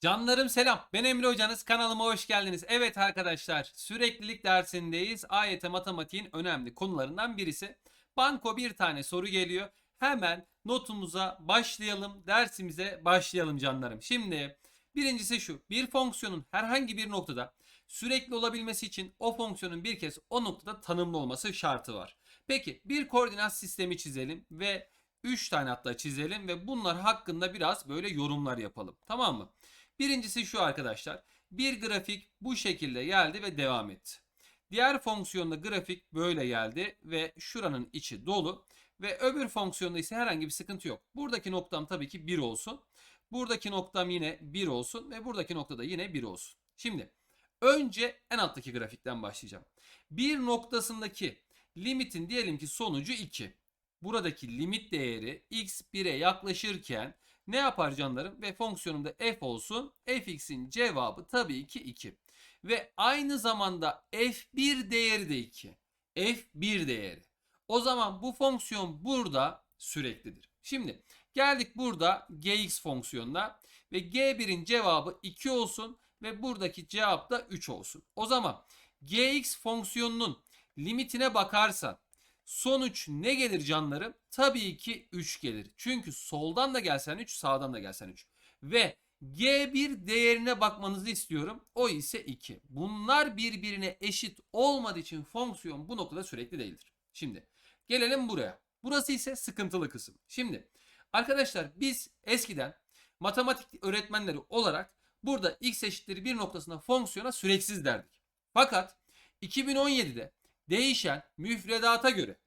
Canlarım selam. Ben Emre Hocanız. Kanalıma hoş geldiniz. Evet arkadaşlar süreklilik dersindeyiz. AYT matematiğin önemli konularından birisi. Banko bir tane soru geliyor. Hemen notumuza başlayalım. Dersimize başlayalım canlarım. Şimdi birincisi şu. Bir fonksiyonun herhangi bir noktada sürekli olabilmesi için o fonksiyonun bir kez o noktada tanımlı olması şartı var. Peki bir koordinat sistemi çizelim ve 3 tane hatta çizelim ve bunlar hakkında biraz böyle yorumlar yapalım. Tamam mı? Birincisi şu arkadaşlar. Bir grafik bu şekilde geldi ve devam etti. Diğer fonksiyonda grafik böyle geldi ve şuranın içi dolu ve öbür fonksiyonda ise herhangi bir sıkıntı yok. Buradaki noktam tabii ki 1 olsun. Buradaki noktam yine 1 olsun ve buradaki noktada yine 1 olsun. Şimdi önce en alttaki grafikten başlayacağım. Bir noktasındaki limitin diyelim ki sonucu 2. Buradaki limit değeri x 1'e yaklaşırken ne yapar canlarım? Ve fonksiyonumda f olsun. fx'in cevabı tabii ki 2. Ve aynı zamanda f1 değeri de 2. f1 değeri. O zaman bu fonksiyon burada süreklidir. Şimdi geldik burada gx fonksiyonuna ve g1'in cevabı 2 olsun ve buradaki cevap da 3 olsun. O zaman gx fonksiyonunun limitine bakarsan Sonuç ne gelir canlarım? Tabii ki 3 gelir. Çünkü soldan da gelsen 3, sağdan da gelsen 3. Ve G1 değerine bakmanızı istiyorum. O ise 2. Bunlar birbirine eşit olmadığı için fonksiyon bu noktada sürekli değildir. Şimdi gelelim buraya. Burası ise sıkıntılı kısım. Şimdi arkadaşlar biz eskiden matematik öğretmenleri olarak burada x eşittir 1 noktasında fonksiyona süreksiz derdik. Fakat 2017'de değişen müfredata göre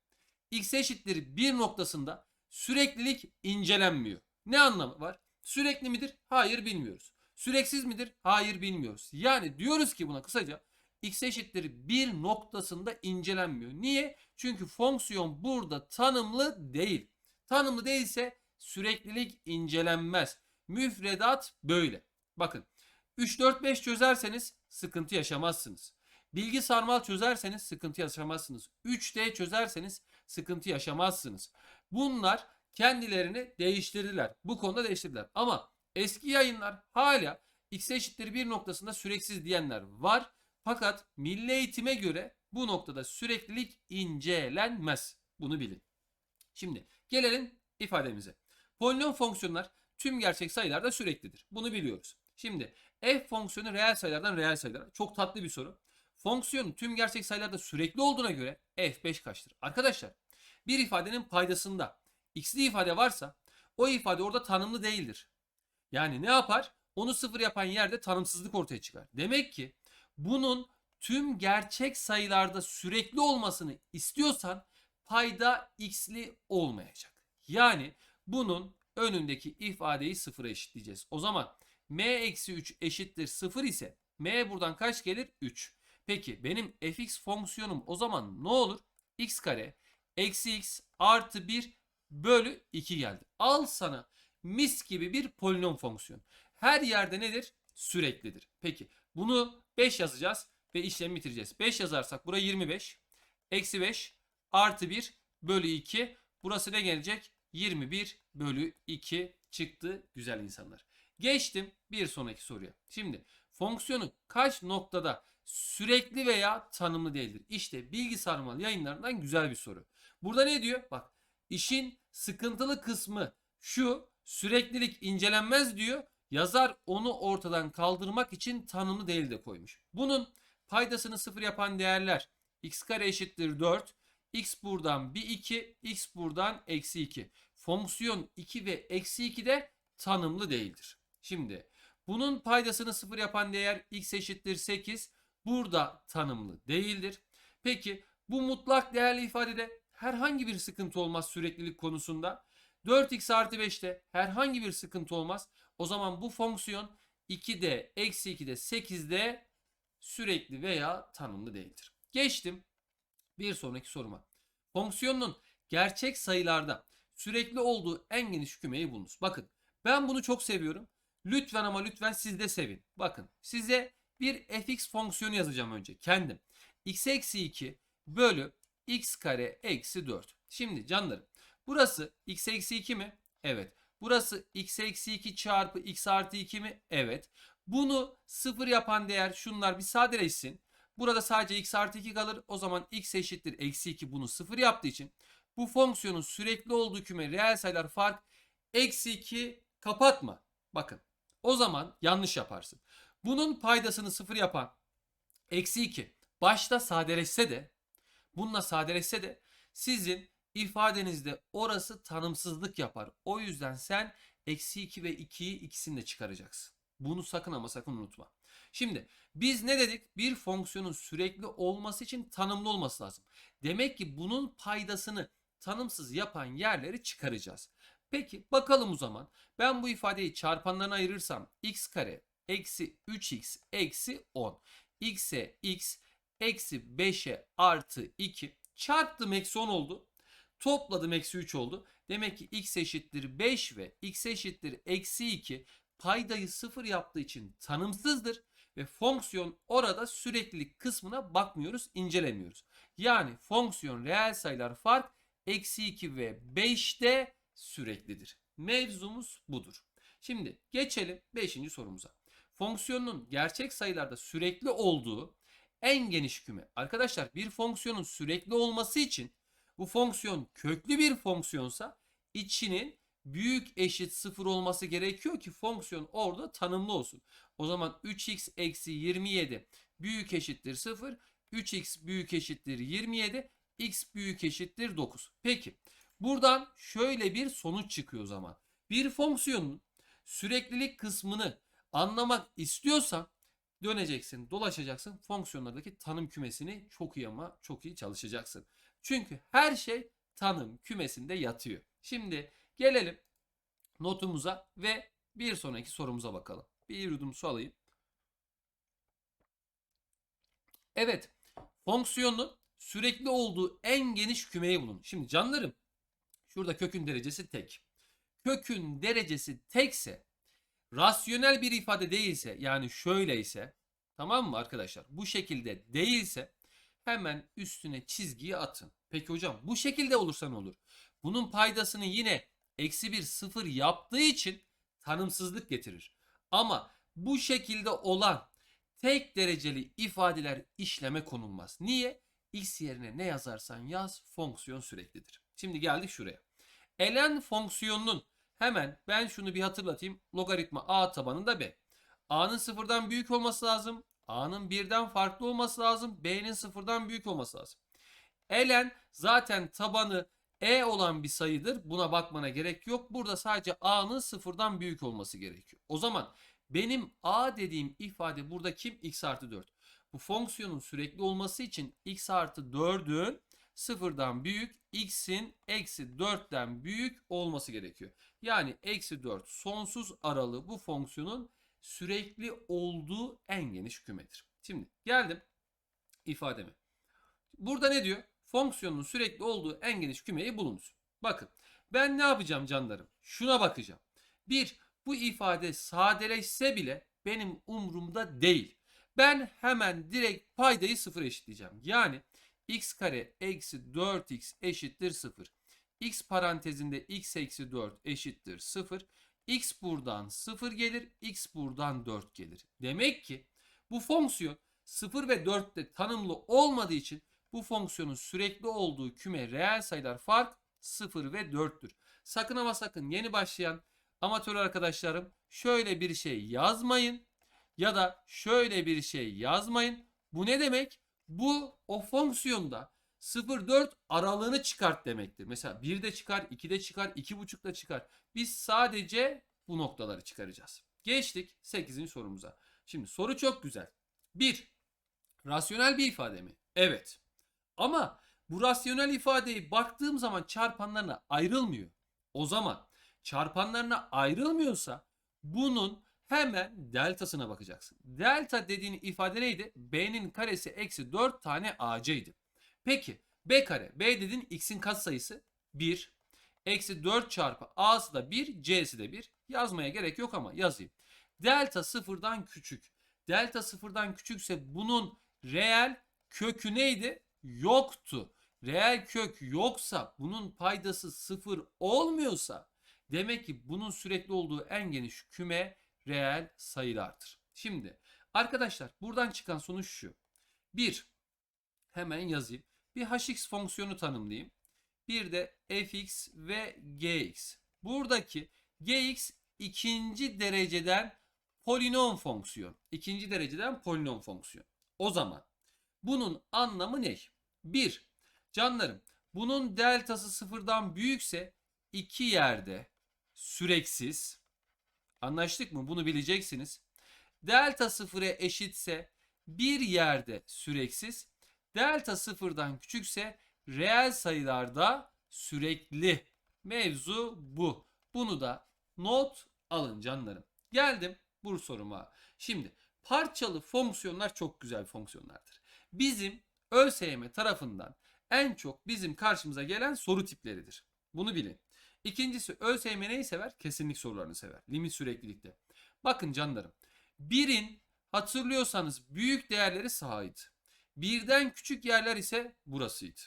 x eşittir 1 noktasında süreklilik incelenmiyor. Ne anlamı var? Sürekli midir? Hayır bilmiyoruz. Süreksiz midir? Hayır bilmiyoruz. Yani diyoruz ki buna kısaca x eşittir 1 noktasında incelenmiyor. Niye? Çünkü fonksiyon burada tanımlı değil. Tanımlı değilse süreklilik incelenmez. Müfredat böyle. Bakın 3 4 5 çözerseniz sıkıntı yaşamazsınız. Bilgi sarmal çözerseniz sıkıntı yaşamazsınız. 3D çözerseniz sıkıntı yaşamazsınız. Bunlar kendilerini değiştirdiler. Bu konuda değiştirdiler. Ama eski yayınlar hala x eşittir bir noktasında süreksiz diyenler var. Fakat milli eğitime göre bu noktada süreklilik incelenmez. Bunu bilin. Şimdi gelelim ifademize. Polinom fonksiyonlar tüm gerçek sayılarda süreklidir. Bunu biliyoruz. Şimdi f fonksiyonu reel sayılardan reel sayılara. Çok tatlı bir soru. Fonksiyonun tüm gerçek sayılarda sürekli olduğuna göre f5 kaçtır? Arkadaşlar bir ifadenin paydasında x'li ifade varsa o ifade orada tanımlı değildir. Yani ne yapar? Onu sıfır yapan yerde tanımsızlık ortaya çıkar. Demek ki bunun tüm gerçek sayılarda sürekli olmasını istiyorsan payda x'li olmayacak. Yani bunun önündeki ifadeyi sıfıra eşitleyeceğiz. O zaman m eksi 3 eşittir 0 ise m buradan kaç gelir? 3. Peki benim fx fonksiyonum o zaman ne olur? x kare eksi x artı 1 bölü 2 geldi. Al sana mis gibi bir polinom fonksiyon. Her yerde nedir? Süreklidir. Peki bunu 5 yazacağız ve işlemi bitireceğiz. 5 yazarsak buraya 25. Eksi 5 artı 1 bölü 2. Burası ne gelecek? 21 bölü 2 çıktı güzel insanlar. Geçtim bir sonraki soruya. Şimdi fonksiyonu kaç noktada sürekli veya tanımlı değildir? İşte bilgi sarmalı yayınlarından güzel bir soru. Burada ne diyor? Bak işin sıkıntılı kısmı şu süreklilik incelenmez diyor. Yazar onu ortadan kaldırmak için tanımlı değil de koymuş. Bunun paydasını sıfır yapan değerler x kare eşittir 4. x buradan bir 2, x buradan eksi 2. Fonksiyon 2 ve eksi 2 de tanımlı değildir. Şimdi bunun paydasını sıfır yapan değer x eşittir 8 burada tanımlı değildir. Peki bu mutlak değerli ifadede herhangi bir sıkıntı olmaz süreklilik konusunda. 4x artı 5'te herhangi bir sıkıntı olmaz. O zaman bu fonksiyon 2'de, eksi 2'de, 8'de sürekli veya tanımlı değildir. Geçtim bir sonraki soruma. Fonksiyonun gerçek sayılarda sürekli olduğu en geniş kümeyi bulunuz. Bakın ben bunu çok seviyorum. Lütfen ama lütfen siz de sevin. Bakın size bir fx fonksiyonu yazacağım önce kendim. x eksi 2 bölü x kare eksi 4. Şimdi canlarım burası x eksi 2 mi? Evet. Burası x eksi 2 çarpı x artı 2 mi? Evet. Bunu sıfır yapan değer şunlar bir sadeleşsin. Burada sadece x artı 2 kalır. O zaman x eşittir eksi 2 bunu sıfır yaptığı için bu fonksiyonun sürekli olduğu küme reel sayılar fark eksi 2 kapatma. Bakın o zaman yanlış yaparsın. Bunun paydasını sıfır yapan eksi 2 başta sadeleşse de bununla sadeleşse de sizin ifadenizde orası tanımsızlık yapar. O yüzden sen eksi 2 ve 2'yi ikisini de çıkaracaksın. Bunu sakın ama sakın unutma. Şimdi biz ne dedik? Bir fonksiyonun sürekli olması için tanımlı olması lazım. Demek ki bunun paydasını tanımsız yapan yerleri çıkaracağız. Peki bakalım o zaman. Ben bu ifadeyi çarpanlarına ayırırsam x kare eksi 3x eksi 10. x'e x eksi 5'e artı 2 çarptım eksi 10 oldu. Topladım eksi 3 oldu. Demek ki x eşittir 5 ve x eşittir eksi 2 paydayı sıfır yaptığı için tanımsızdır. Ve fonksiyon orada süreklilik kısmına bakmıyoruz, incelemiyoruz. Yani fonksiyon reel sayılar fark eksi 2 ve 5'te süreklidir. Mevzumuz budur. Şimdi geçelim 5. sorumuza. Fonksiyonun gerçek sayılarda sürekli olduğu en geniş küme. Arkadaşlar bir fonksiyonun sürekli olması için bu fonksiyon köklü bir fonksiyonsa içinin büyük eşit sıfır olması gerekiyor ki fonksiyon orada tanımlı olsun. O zaman 3x eksi 27 büyük eşittir 0. 3x büyük eşittir 27. x büyük eşittir 9. Peki buradan şöyle bir sonuç çıkıyor o zaman. Bir fonksiyonun süreklilik kısmını anlamak istiyorsan döneceksin, dolaşacaksın. Fonksiyonlardaki tanım kümesini çok iyi ama çok iyi çalışacaksın. Çünkü her şey tanım kümesinde yatıyor. Şimdi gelelim notumuza ve bir sonraki sorumuza bakalım. Bir yudum su alayım. Evet, fonksiyonun sürekli olduğu en geniş kümeyi bulun. Şimdi canlarım, şurada kökün derecesi tek. Kökün derecesi tekse, rasyonel bir ifade değilse, yani şöyle ise, tamam mı arkadaşlar? Bu şekilde değilse hemen üstüne çizgiyi atın. Peki hocam bu şekilde olursa ne olur? Bunun paydasını yine eksi bir sıfır yaptığı için tanımsızlık getirir. Ama bu şekilde olan tek dereceli ifadeler işleme konulmaz. Niye? X yerine ne yazarsan yaz fonksiyon süreklidir. Şimdi geldik şuraya. ln fonksiyonunun hemen ben şunu bir hatırlatayım. Logaritma a tabanında b. a'nın sıfırdan büyük olması lazım. a'nın birden farklı olması lazım. b'nin sıfırdan büyük olması lazım. ln zaten tabanı e olan bir sayıdır. Buna bakmana gerek yok. Burada sadece a'nın sıfırdan büyük olması gerekiyor. O zaman benim a dediğim ifade burada kim? x artı 4. Bu fonksiyonun sürekli olması için x artı 4'ün sıfırdan büyük, x'in eksi 4'ten büyük olması gerekiyor. Yani eksi 4 sonsuz aralığı bu fonksiyonun sürekli olduğu en geniş kümedir. Şimdi geldim ifademe. Burada ne diyor? Fonksiyonun sürekli olduğu en geniş kümeyi bulunuz. Bakın ben ne yapacağım canlarım? Şuna bakacağım. Bir, bu ifade sadeleşse bile benim umrumda değil. Ben hemen direkt paydayı sıfır eşitleyeceğim. Yani x kare eksi 4x eşittir 0. x parantezinde x eksi 4 eşittir 0. x buradan 0 gelir, x buradan 4 gelir. Demek ki bu fonksiyon 0 ve 4'te tanımlı olmadığı için bu fonksiyonun sürekli olduğu küme reel sayılar fark 0 ve 4'tür. Sakın ama sakın yeni başlayan amatör arkadaşlarım şöyle bir şey yazmayın ya da şöyle bir şey yazmayın. Bu ne demek? Bu o fonksiyonda 0-4 aralığını çıkart demektir. Mesela 1'de çıkar, 2'de çıkar, 2.5'da çıkar. Biz sadece bu noktaları çıkaracağız. Geçtik 8. sorumuza. Şimdi soru çok güzel. 1. Rasyonel bir ifade mi? Evet. Ama bu rasyonel ifadeyi baktığım zaman çarpanlarına ayrılmıyor. O zaman çarpanlarına ayrılmıyorsa bunun hemen deltasına bakacaksın. Delta dediğin ifade neydi? B'nin karesi eksi 4 tane AC'ydi. Peki B kare. B dediğin x'in katsayısı 1. Eksi 4 çarpı A'sı da 1, C'si de 1. Yazmaya gerek yok ama yazayım. Delta sıfırdan küçük. Delta sıfırdan küçükse bunun reel kökü neydi? Yoktu. Reel kök yoksa bunun paydası sıfır olmuyorsa Demek ki bunun sürekli olduğu en geniş küme reel sayılardır. Şimdi arkadaşlar buradan çıkan sonuç şu. 1. Hemen yazayım. Bir hx fonksiyonu tanımlayayım. Bir de fx ve gx. Buradaki gx ikinci dereceden polinom fonksiyon. İkinci dereceden polinom fonksiyon. O zaman bunun anlamı ne? 1. Canlarım bunun deltası sıfırdan büyükse iki yerde süreksiz. Anlaştık mı? Bunu bileceksiniz. Delta sıfıra eşitse bir yerde süreksiz. Delta sıfırdan küçükse reel sayılarda sürekli. Mevzu bu. Bunu da not alın canlarım. Geldim bu soruma. Şimdi parçalı fonksiyonlar çok güzel fonksiyonlardır. Bizim ÖSYM tarafından en çok bizim karşımıza gelen soru tipleridir. Bunu bilin. İkincisi ÖSYM neyi sever? Kesinlik sorularını sever. Limit süreklilikte. Bakın canlarım. Birin hatırlıyorsanız büyük değerleri sağıydı. Birden küçük yerler ise burasıydı.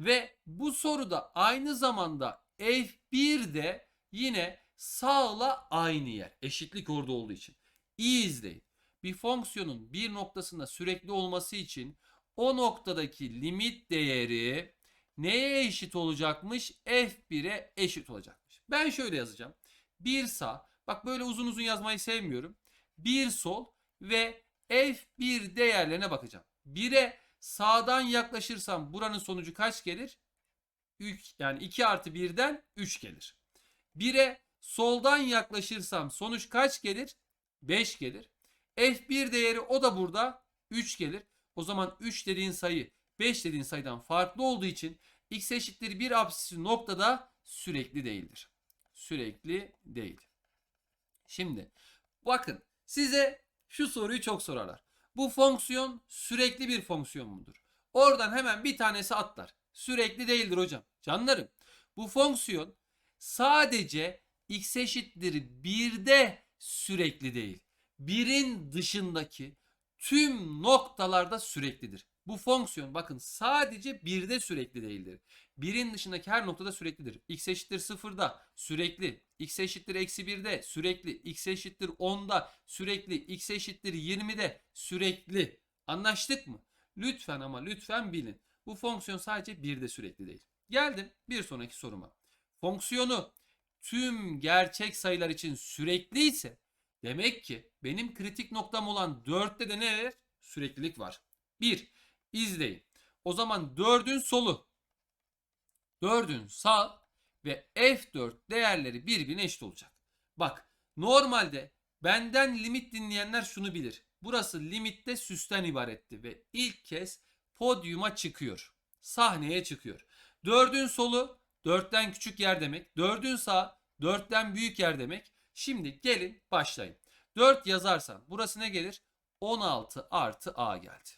Ve bu soruda aynı zamanda F1'de yine sağla aynı yer. Eşitlik orada olduğu için. İyi izleyin. Bir fonksiyonun bir noktasında sürekli olması için o noktadaki limit değeri neye eşit olacakmış? F1'e eşit olacakmış. Ben şöyle yazacağım. Bir sağ. Bak böyle uzun uzun yazmayı sevmiyorum. Bir sol ve F1 değerlerine bakacağım. 1'e sağdan yaklaşırsam buranın sonucu kaç gelir? 3 yani 2 artı 1'den 3 gelir. 1'e soldan yaklaşırsam sonuç kaç gelir? 5 gelir. F1 değeri o da burada 3 gelir. O zaman 3 dediğin sayı 5 dediğin sayıdan farklı olduğu için x eşittir 1 apsisi noktada sürekli değildir. Sürekli değil. Şimdi bakın size şu soruyu çok sorarlar. Bu fonksiyon sürekli bir fonksiyon mudur? Oradan hemen bir tanesi atlar. Sürekli değildir hocam. Canlarım bu fonksiyon sadece x eşittir 1'de sürekli değil. Birin dışındaki tüm noktalarda süreklidir. Bu fonksiyon bakın sadece birde sürekli değildir. Birin dışındaki her noktada süreklidir. x eşittir sıfırda sürekli, x eşittir eksi birde sürekli, x eşittir 10'da sürekli, x eşittir 20'de sürekli. Anlaştık mı? Lütfen ama lütfen bilin. Bu fonksiyon sadece birde sürekli değil. Geldim bir sonraki soruma. Fonksiyonu tüm gerçek sayılar için sürekli ise demek ki benim kritik noktam olan 4'te de ne var? Süreklilik var. 1. İzleyin. O zaman 4'ün solu, 4'ün sağ ve F4 değerleri birbirine eşit olacak. Bak normalde benden limit dinleyenler şunu bilir. Burası limitte süsten ibaretti ve ilk kez podyuma çıkıyor. Sahneye çıkıyor. 4'ün solu 4'ten küçük yer demek. 4'ün sağ 4'ten büyük yer demek. Şimdi gelin başlayın. 4 yazarsam burası ne gelir? 16 artı A geldi.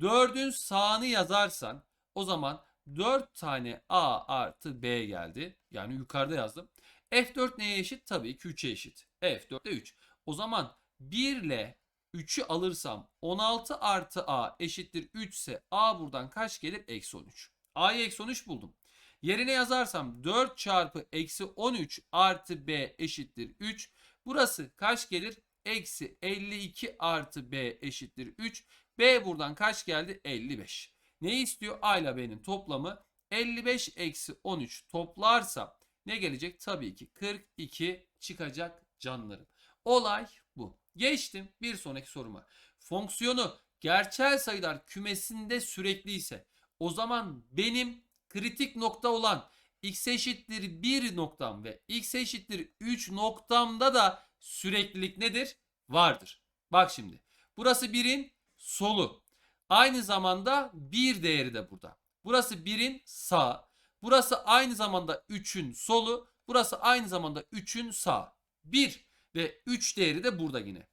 4'ün sağını yazarsan o zaman 4 tane A artı B geldi. Yani yukarıda yazdım. F4 neye eşit? Tabii ki 3'e eşit. F4 de 3. O zaman 1 ile 3'ü alırsam 16 artı A eşittir 3 ise A buradan kaç gelir? Eksi 13. A'yı eksi 13 buldum. Yerine yazarsam 4 çarpı eksi 13 artı B eşittir 3. Burası kaç gelir? Eksi 52 artı B eşittir 3. B buradan kaç geldi? 55. Ne istiyor? A ile B'nin toplamı 55 eksi 13 toplarsam ne gelecek? Tabii ki 42 çıkacak canlarım. Olay bu. Geçtim bir sonraki soruma. Fonksiyonu gerçel sayılar kümesinde sürekli ise o zaman benim kritik nokta olan x eşittir 1 noktam ve x eşittir 3 noktamda da süreklilik nedir? Vardır. Bak şimdi. Burası 1'in solu. Aynı zamanda 1 değeri de burada. Burası 1'in sağ. Burası aynı zamanda 3'ün solu. Burası aynı zamanda 3'ün sağ. 1 ve 3 değeri de burada yine.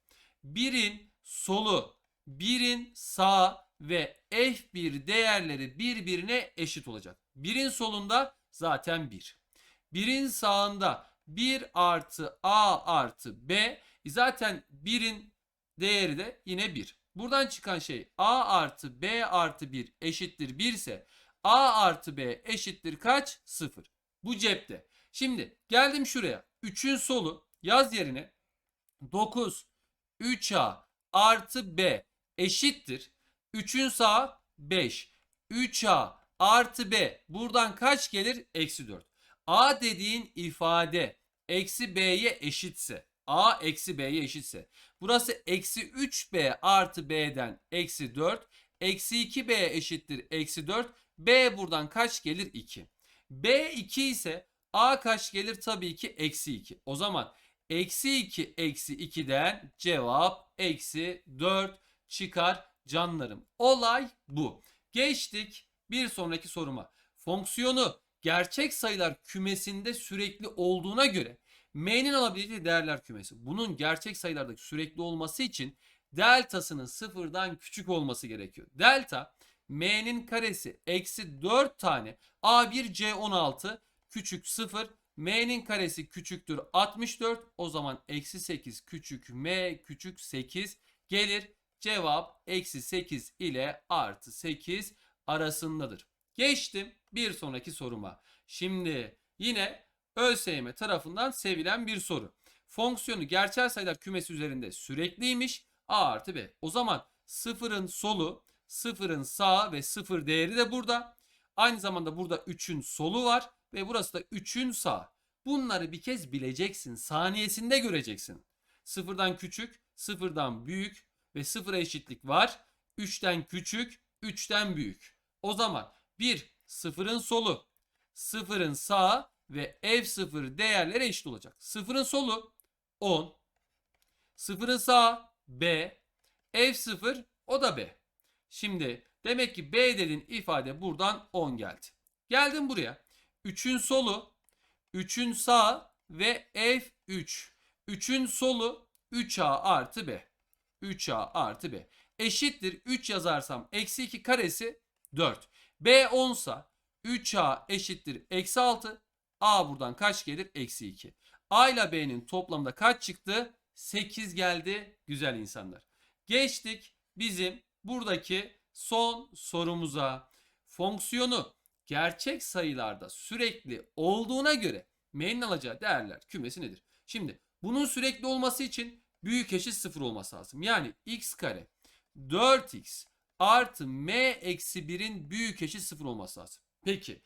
1'in solu, 1'in sağ ve F1 değerleri birbirine eşit olacak. 1'in solunda zaten 1. 1'in sağında 1 artı A artı B. Zaten 1'in değeri de yine 1. Buradan çıkan şey A artı B artı 1 eşittir 1 ise A artı B eşittir kaç? 0. Bu cepte. Şimdi geldim şuraya. 3'ün solu yaz yerine 9 3A artı B eşittir. 3'ün sağı 5. 3A artı B buradan kaç gelir? Eksi 4. A dediğin ifade eksi B'ye eşitse A eksi B'ye eşitse burası eksi 3B artı B'den eksi 4 eksi 2B eşittir eksi 4 B buradan kaç gelir? 2. B 2 ise A kaç gelir? Tabii ki eksi 2. O zaman eksi 2 eksi 2'den cevap eksi 4 çıkar canlarım. Olay bu. Geçtik bir sonraki soruma. Fonksiyonu gerçek sayılar kümesinde sürekli olduğuna göre m'nin alabileceği değerler kümesi. Bunun gerçek sayılardaki sürekli olması için deltasının sıfırdan küçük olması gerekiyor. Delta m'nin karesi eksi 4 tane a1 c16 küçük 0 m'nin karesi küçüktür 64 o zaman eksi 8 küçük m küçük 8 gelir. Cevap eksi 8 ile artı 8 arasındadır. Geçtim bir sonraki soruma. Şimdi yine ÖSYM tarafından sevilen bir soru. Fonksiyonu gerçel sayılar kümesi üzerinde sürekliymiş. A artı B. O zaman sıfırın solu, sıfırın sağı ve sıfır değeri de burada. Aynı zamanda burada 3'ün solu var ve burası da 3'ün sağı. Bunları bir kez bileceksin. Saniyesinde göreceksin. Sıfırdan küçük, sıfırdan büyük ve sıfıra eşitlik var. 3'ten küçük, 3'ten büyük. O zaman 1 sıfırın solu, sıfırın sağı ve f0 değerleri eşit olacak. Sıfırın solu 10, sıfırın sağı b, f0 o da b. Şimdi demek ki b dediğin ifade buradan 10 geldi. Geldim buraya. 3'ün solu, 3'ün sağı ve f3. 3'ün solu 3a artı b. 3a artı b. Eşittir 3 yazarsam eksi 2 karesi 4. b 10 sa 3a eşittir eksi 6. a buradan kaç gelir? Eksi 2. a ile b'nin toplamda kaç çıktı? 8 geldi güzel insanlar. Geçtik bizim buradaki son sorumuza. Fonksiyonu gerçek sayılarda sürekli olduğuna göre m'nin alacağı değerler kümesi nedir? Şimdi bunun sürekli olması için büyük eşit 0 olması lazım. Yani x kare 4x artı m eksi 1'in büyük eşit 0 olması lazım. Peki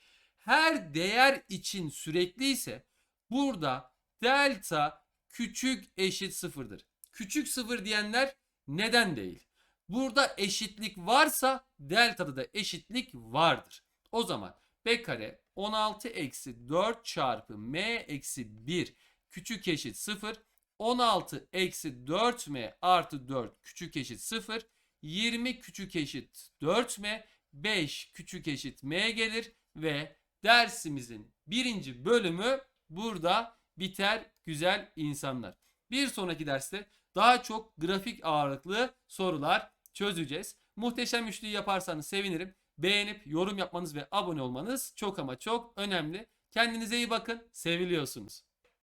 her değer için sürekli ise burada delta küçük eşit sıfırdır. Küçük sıfır diyenler neden değil? Burada eşitlik varsa deltada da eşitlik vardır. O zaman b kare 16 eksi 4 çarpı m eksi 1 küçük eşit 0. 16 eksi 4m artı 4 küçük eşit 0. 20 küçük eşit 4m. 5 küçük eşit m gelir ve dersimizin birinci bölümü burada biter güzel insanlar. Bir sonraki derste daha çok grafik ağırlıklı sorular çözeceğiz. Muhteşem üçlüyü yaparsanız sevinirim. Beğenip yorum yapmanız ve abone olmanız çok ama çok önemli. Kendinize iyi bakın. Seviliyorsunuz.